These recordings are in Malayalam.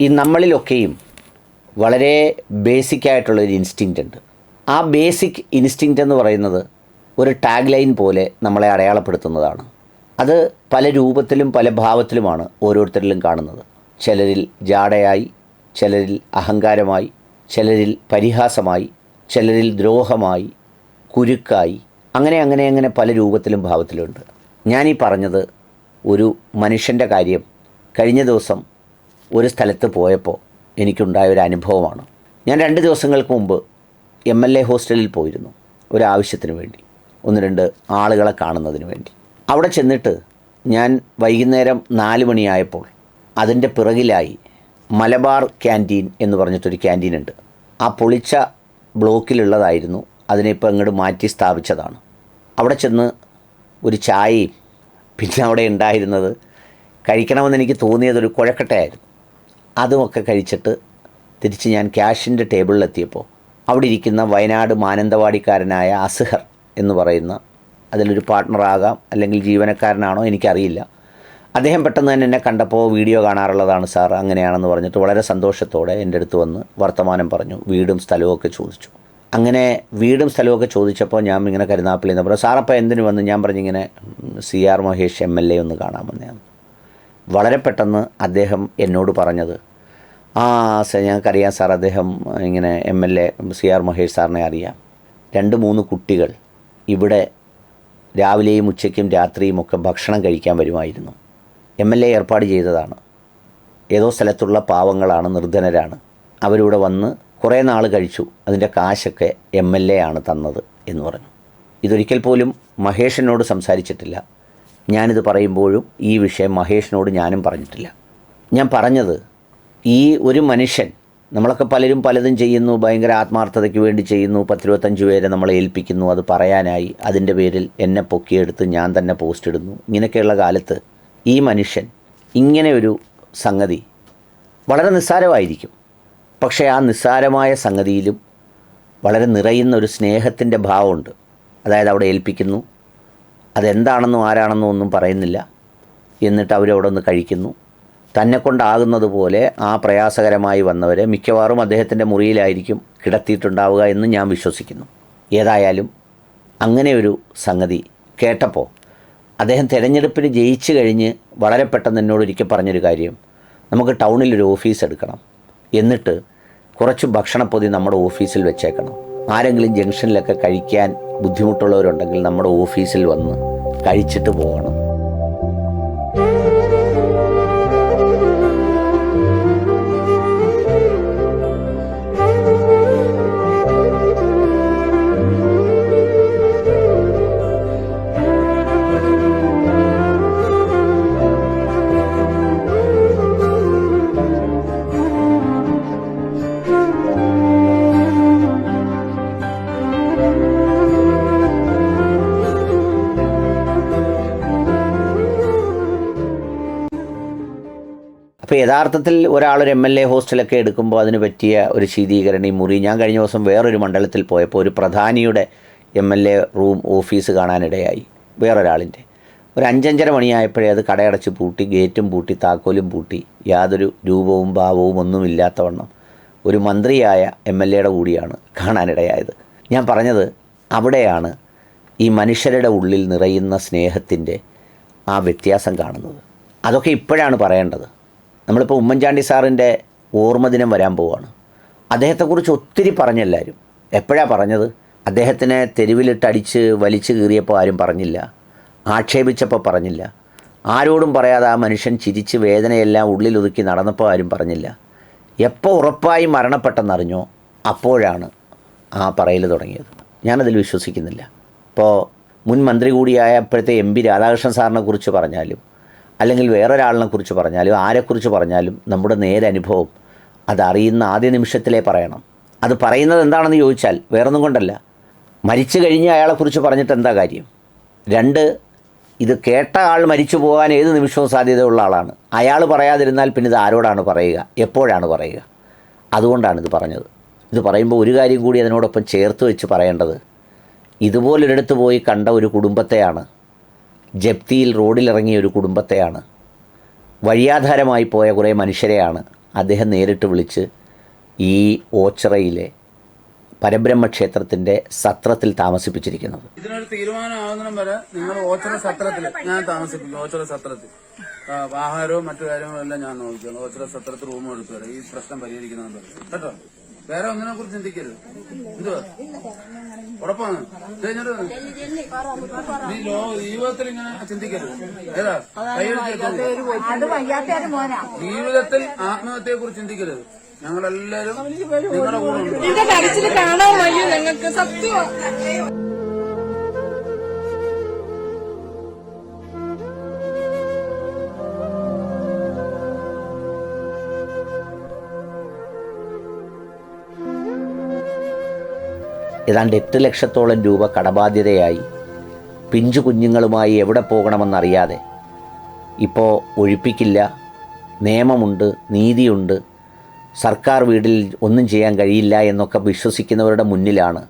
ഈ നമ്മളിലൊക്കെയും വളരെ ബേസിക് ആയിട്ടുള്ളൊരു ഇൻസ്റ്റിങ്റ്റ് ഉണ്ട്. ആ ബേസിക് ഇൻസ്റ്റിങ്റ്റ് എന്ന് പറയുന്നത് ഒരു ടാഗ് ലൈൻ പോലെ നമ്മളെ അടയാളപ്പെടുത്തുന്നതാണ്. അത് പല രൂപത്തിലും പല ഭാവത്തിലുമാണ് ഓരോരുത്തരിലും കാണുന്നത്. ചിലരിൽ ജാടയായി ചിലരിൽ അഹങ്കാരമായി ചിലരിൽ പരിഹാസമായി ചിലരിൽ ദ്രോഹമായി കുരുക്കായി അങ്ങനെ അങ്ങനെ അങ്ങനെ പല രൂപത്തിലും ഭാവത്തിലുണ്ട്. ഞാനീ പറഞ്ഞത് ഒരു മനുഷ്യന്റെ കാര്യം കഴിഞ്ഞ ദിവസം ഒരു സ്ഥലത്ത് പോയപ്പോൾ എനിക്കുണ്ടായ ഒരു അനുഭവമാണ്. ഞാൻ രണ്ട് ദിവസങ്ങൾക്ക് മുമ്പ് എം എൽ എ ഹോസ്റ്റലിൽ പോയിരുന്നു ഒരാവശ്യത്തിന് വേണ്ടി. ഒന്ന് രണ്ട് ആളുകളെ കാണുന്നതിന് വേണ്ടി. അവിടെ ചെന്നിട്ട് ഞാൻ വൈകുന്നേരം നാല് മണിയായപ്പോൾ അതിന്റെ പിറകിലായി മലബാർ ക്യാന്റീൻ എന്ന് പറഞ്ഞിട്ടൊരു ക്യാന്റീൻ ഉണ്ട്. ആ പൊളിച്ച ബ്ലോക്കിലുള്ളതായിരുന്നു അതിനെ ഇപ്പോൾ അങ്ങോട്ട് മാറ്റി സ്ഥാപിച്ചതാണ്. അവിടെ ചെന്ന് ഒരു ചായയും പിന്നെ അവിടെ ഉണ്ടായിരുന്നത് കഴിക്കണമെന്ന് എനിക്ക് തോന്നിയതൊരു കുഴക്കട്ടയായിരുന്നു. അതുമൊക്കെ കഴിച്ചിട്ട് തിരിച്ച് ഞാൻ ക്യാഷിന്റെ ടേബിളിലെത്തിയപ്പോൾ അവിടെ ഇരിക്കുന്ന വയനാട് മാനന്തവാടിക്കാരനായ അസ്ഹർ എന്ന് പറയുന്ന അതിലൊരു പാർട്ട്ണറാകാം അല്ലെങ്കിൽ ജീവനക്കാരനാണോ എനിക്കറിയില്ല. അദ്ദേഹം പെട്ടെന്ന് തന്നെ എന്നെ കണ്ടപ്പോൾ വീഡിയോ കാണാറുള്ളതാണ് സാർ അങ്ങനെയാണെന്ന് പറഞ്ഞിട്ട് വളരെ സന്തോഷത്തോടെ എന്റെ അടുത്ത് വന്ന് വർത്തമാനം പറഞ്ഞു വീടും സ്ഥലവും ഒക്കെ ചോദിച്ചു. അങ്ങനെ വീടും സ്ഥലമൊക്കെ ചോദിച്ചപ്പോൾ ഞാൻ ഇങ്ങനെ കരുനാപ്പിളിന്ന് പറഞ്ഞു സാറപ്പോൾ എന്തിനു വന്ന്? ഞാൻ പറഞ്ഞിങ്ങനെ C R Mahesh M L A ഒന്ന് കാണാമെന്നാണ് വളരെ പെട്ടെന്ന് അദ്ദേഹം എന്നോട് പറഞ്ഞത് ആ സാർ ഞങ്ങൾക്കറിയാം സാർ അദ്ദേഹം ഇങ്ങനെ M L A C R Mahesh സാറിനെ അറിയാം. രണ്ട് മൂന്ന് കുട്ടികൾ ഇവിടെ രാവിലെയും ഉച്ചയ്ക്കും രാത്രിയും ഒക്കെ ഭക്ഷണം കഴിക്കാൻ വരുമായിരുന്നു. എം എൽ എ ഏർപ്പാട് ചെയ്തതാണ്. ഏതോ സ്ഥലത്തുള്ള പാവങ്ങളാണ് നിർധനരാണ്. അവരിവിടെ വന്ന് കുറേ നാൾ കഴിച്ചു. അതിന്റെ കാശൊക്കെ എം എൽ എ ആണ് തന്നത് എന്ന് പറഞ്ഞു. ഇതൊരിക്കൽ പോലും മഹേഷിനോട് സംസാരിച്ചിട്ടില്ല. ഞാനിത് പറയുമ്പോഴും ഈ വിഷയം മഹേഷിനോട് ഞാനും പറഞ്ഞിട്ടില്ല. ഞാൻ പറഞ്ഞത് ഈ ഒരു മനുഷ്യൻ നമ്മളൊക്കെ പലരും പലതും ചെയ്യുന്നു ഭയങ്കര ആത്മാർത്ഥതയ്ക്ക് വേണ്ടി ചെയ്യുന്നു പത്തിരുപത്തഞ്ച് പേരെ നമ്മളെ ഏൽപ്പിക്കുന്നു അത് പറയാനായി അതിന്റെ പേരിൽ എന്നെ പൊക്കിയെടുത്ത് ഞാൻ തന്നെ പോസ്റ്റ് ഇടുന്നു. ഇങ്ങനെയൊക്കെയുള്ള കാലത്ത് ഈ മനുഷ്യൻ ഇങ്ങനെ ഒരു സംഗതി വളരെ നിസ്സാരമായിരിക്കും. പക്ഷേ ആ നിസ്സാരമായ സംഗതിയിലും വളരെ നിറയുന്ന ഒരു സ്നേഹത്തിന്റെ ഭാവമുണ്ട്. അതായത് അവിടെ ഏൽപ്പിക്കുന്നു അതെന്താണെന്നും ആരാണെന്നും ഒന്നും പറയുന്നില്ല. എന്നിട്ട് അവരവിടെ ഒന്ന് കഴിക്കുന്നു. തന്നെ കൊണ്ടാകുന്നതുപോലെ ആ പ്രയാസകരമായി വന്നവരെ മിക്കവാറും അദ്ദേഹത്തിന്റെ മുറിയിലായിരിക്കും കിടത്തിയിട്ടുണ്ടാവുക എന്ന് ഞാൻ വിശ്വസിക്കുന്നു. ഏതായാലും അങ്ങനെയൊരു സംഗതി കേട്ടപ്പോൾ അദ്ദേഹം തിരഞ്ഞെടുപ്പിന് ജയിച്ചു കഴിഞ്ഞ് വളരെ പെട്ടെന്ന് എന്നോട് ഒരിക്കൽ പറഞ്ഞൊരു കാര്യം നമുക്ക് ടൗണിലൊരു ഓഫീസ് എടുക്കണം. എന്നിട്ട് കുറച്ച് ഭക്ഷണപ്പൊതി നമ്മുടെ ഓഫീസിൽ വെച്ചേക്കണം. ആരെങ്കിലും ജംഗ്ഷനിലൊക്കെ കഴിക്കാൻ ബുദ്ധിമുട്ടുള്ളവരുണ്ടെങ്കിൽ നമ്മുടെ ഓഫീസിൽ വന്ന് കഴിച്ചിട്ട് പോകണം. അപ്പോൾ യഥാർത്ഥത്തിൽ ഒരാളൊരു എം എൽ എ ഹോസ്റ്റലൊക്കെ എടുക്കുമ്പോൾ അതിന് പറ്റിയ ഒരു ശീതീകരണി മുറി. ഞാൻ കഴിഞ്ഞ ദിവസം വേറൊരു മണ്ഡലത്തിൽ പോയപ്പോൾ ഒരു പ്രധാനിയുടെ M L A room office കാണാനിടയായി. വേറൊരാളിന്റെ. ഒരു അഞ്ചഞ്ചര മണിയായപ്പോഴേ അത് കടയടച്ച് പൂട്ടി ഗേറ്റും പൂട്ടി താക്കോലും പൂട്ടി. യാതൊരു രൂപവും ഭാവവും ഒന്നുമില്ലാത്തവണ്ണം ഒരു മന്ത്രിയായ എം എൽ എയുടെ കൂടിയാണ് കാണാനിടയായത്. ഞാൻ പറഞ്ഞത് അവിടെയാണ് ഈ മനുഷ്യരുടെ ഉള്ളിൽ നിറയുന്ന സ്നേഹത്തിന്റെ ആ വ്യത്യാസം കാണുന്നത്. അതൊക്കെ ഇപ്പോഴാണ് പറയേണ്ടത്. നമ്മളിപ്പോൾ ഉമ്മൻചാണ്ടി സാറിന്റെ ഓർമ്മദിനം വരാൻ പോവുകയാണ് അദ്ദേഹത്തെക്കുറിച്ച് ഒത്തിരി പറഞ്ഞെല്ലാവരും എപ്പോഴാണ് പറഞ്ഞത്? അദ്ദേഹത്തിനെ തെരുവിലിട്ടടിച്ച് വലിച്ചു കീറിയപ്പോൾ ആരും പറഞ്ഞില്ല. ആക്ഷേപിച്ചപ്പോൾ പറഞ്ഞില്ല. ആരോടും പറയാതെ ആ മനുഷ്യൻ ചിരിച്ച് വേദനയെല്ലാം ഉള്ളിലൊതുക്കി നടന്നപ്പോൾ ആരും പറഞ്ഞില്ല. എപ്പോൾ ഉറപ്പായി മരണപ്പെട്ടെന്നറിഞ്ഞോ അപ്പോഴാണ് ആ പറയൽ തുടങ്ങിയത്. ഞാനതിൽ വിശ്വസിക്കുന്നില്ല. ഇപ്പോൾ മുൻ മന്ത്രി കൂടിയായ അപ്പോഴത്തെ എം പി രാധാകൃഷ്ണൻ സാറിനെ കുറിച്ച് പറഞ്ഞാലും അല്ലെങ്കിൽ വേറൊരാളിനെ കുറിച്ച് പറഞ്ഞാലും ആരെക്കുറിച്ച് പറഞ്ഞാലും നമ്മുടെ നേരനുഭവം അതറിയുന്ന ആദ്യ നിമിഷത്തിലേ പറയണം. അത് പറയുന്നത് എന്താണെന്ന് ചോദിച്ചാൽ വേറൊന്നും കൊണ്ടല്ല. മരിച്ചു കഴിഞ്ഞ അയാളെക്കുറിച്ച് പറഞ്ഞിട്ട് എന്താ കാര്യം? രണ്ട് ഇത് കേട്ട ആൾ മരിച്ചു പോകാൻ ഏത് നിമിഷവും സാധ്യതയുള്ള ആളാണ്. അയാൾ പറയാതിരുന്നാൽ പിന്നെ ഇത് ആരോടാണ് പറയുക? എപ്പോഴാണ് പറയുക? അതുകൊണ്ടാണ് ഇത് പറഞ്ഞത്. ഇത് പറയുമ്പോൾ ഒരു കാര്യം കൂടി അതിനോടൊപ്പം ചേർത്ത് വെച്ച് പറയേണ്ടത് ഇതുപോലൊരിടത്ത് പോയി കണ്ട ഒരു കുടുംബത്തെയാണ് ജപ്തിയിൽ റോഡിലിറങ്ങിയ ഒരു കുടുംബത്തെയാണ്. വഴിയാധാരമായി പോയ കുറേ മനുഷ്യരെയാണ് അദ്ദേഹം നേരിട്ട് വിളിച്ച് ഈ ഓച്ചിറയിലെ പരബ്രഹ്മ ക്ഷേത്രത്തിന്റെ സത്രത്തിൽ താമസിപ്പിച്ചിരിക്കുന്നത്. ഇതിനൊരു തീരുമാനമാകുന്നതിനും വരെ നിങ്ങൾ ഓച്ചറ സത്രത്തിൽ ഞാൻ താമസിപ്പിക്കും ഓച്ചറ സത്രത്തിൽ. ആഹാരവും മറ്റു കാര്യങ്ങളും എല്ലാം ഞാൻ നോക്കിയാണ് ഓച്ചറ സത്രത്തിൽ റൂം എടുത്തു വരാം. ഈ പ്രശ്നം പരിഹരിക്കുന്നതെന്ന് പറയും കേട്ടോ? വേറെ ഒന്നിനെ കുറിച്ച് ചിന്തിക്കരുത്. എന്തുവാ? ഉറപ്പാണ്. നീ ലോ ജീവിതത്തിൽ ഇങ്ങനെ ചിന്തിക്കരുത്. ഏതാ? ജീവിതത്തിൽ ആത്മഹത്യയെ കുറിച്ച് ചിന്തിക്കരുത്. ഞങ്ങളെല്ലാരും നിങ്ങളുടെ കൂടെ ഉണ്ട്. ഇതിന്റെ കരച്ചിൽ കാണാൻ വയ്യ ഞങ്ങൾക്ക്. സത്യം. ഏതാണ്ട് എട്ട് ലക്ഷത്തോളം രൂപ കടബാധ്യതയായി. പിഞ്ചു കുഞ്ഞുങ്ങളുമായി എവിടെ പോകണമെന്നറിയാതെ. ഇപ്പോൾ ഒഴിപ്പിക്കില്ല. നിയമമുണ്ട് നീതിയുണ്ട്. സർക്കാർ വീട്ടിൽ ഒന്നും ചെയ്യാൻ കഴിയില്ല എന്നൊക്കെ വിശ്വസിക്കുന്നവരുടെ മുന്നിലാണ്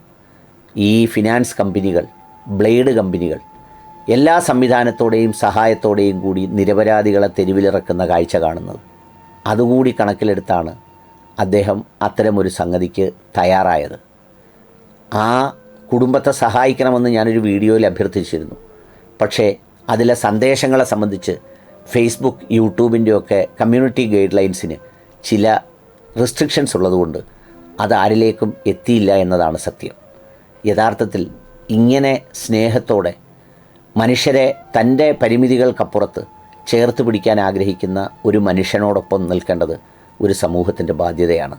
ഈ ഫിനാൻസ് കമ്പനികൾ ബ്ലേഡ് കമ്പനികൾ. എല്ലാ സംവിധാനത്തോടെയും സഹായത്തോടെയും കൂടി നിരപരാധികളെ തെരുവിലിറക്കുന്ന കാഴ്ച കാണുന്നത്. അതുകൂടി കണക്കിലെടുത്താണ് അദ്ദേഹം അത്തരമൊരു സംഗതിക്ക് തയ്യാറായത്. ആ കുടുംബത്തെ സഹായിക്കണമെന്ന് ഞാനൊരു വീഡിയോയിൽ അഭ്യർത്ഥിച്ചിരുന്നു. പക്ഷേ അതിലെ സന്ദേശങ്ങളെ സംബന്ധിച്ച് ഫേസ്ബുക്ക് യൂട്യൂബിന്റെയൊക്കെ കമ്മ്യൂണിറ്റി ഗൈഡ് ലൈൻസിന് ചില റെസ്ട്രിക്ഷൻസ് ഉള്ളതുകൊണ്ട് അത് ആരിലേക്കും എത്തിയില്ല എന്നതാണ് സത്യം. യഥാർത്ഥത്തിൽ ഇങ്ങനെ സ്നേഹത്തോടെ മനുഷ്യരെ തന്റെ പരിമിതികൾക്കപ്പുറത്ത് ചേർത്ത് പിടിക്കാൻ ആഗ്രഹിക്കുന്ന ഒരു മനുഷ്യനോടൊപ്പം നിൽക്കേണ്ടത് ഒരു സമൂഹത്തിന്റെ ബാധ്യതയാണ്.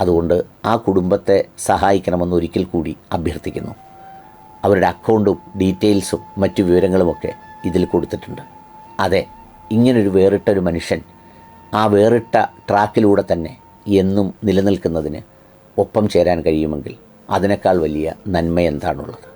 അതുകൊണ്ട് ആ കുടുംബത്തെ സഹായിക്കണമെന്ന് ഒരിക്കൽ കൂടി അഭ്യർത്ഥിക്കുന്നു. അവരുടെ അക്കൗണ്ടും ഡീറ്റെയിൽസും മറ്റു വിവരങ്ങളുമൊക്കെ ഇതിൽ കൊടുത്തിട്ടുണ്ട്. അതെ ഇങ്ങനൊരു വേറിട്ടൊരു മനുഷ്യൻ ആ വേറിട്ട ട്രാക്കിലൂടെ തന്നെ എന്നും നിലനിൽക്കുന്നതിന് ഒപ്പം ചേരാൻ കഴിയുമെങ്കിൽ അതിനേക്കാൾ വലിയ നന്മ എന്താണുള്ളത്?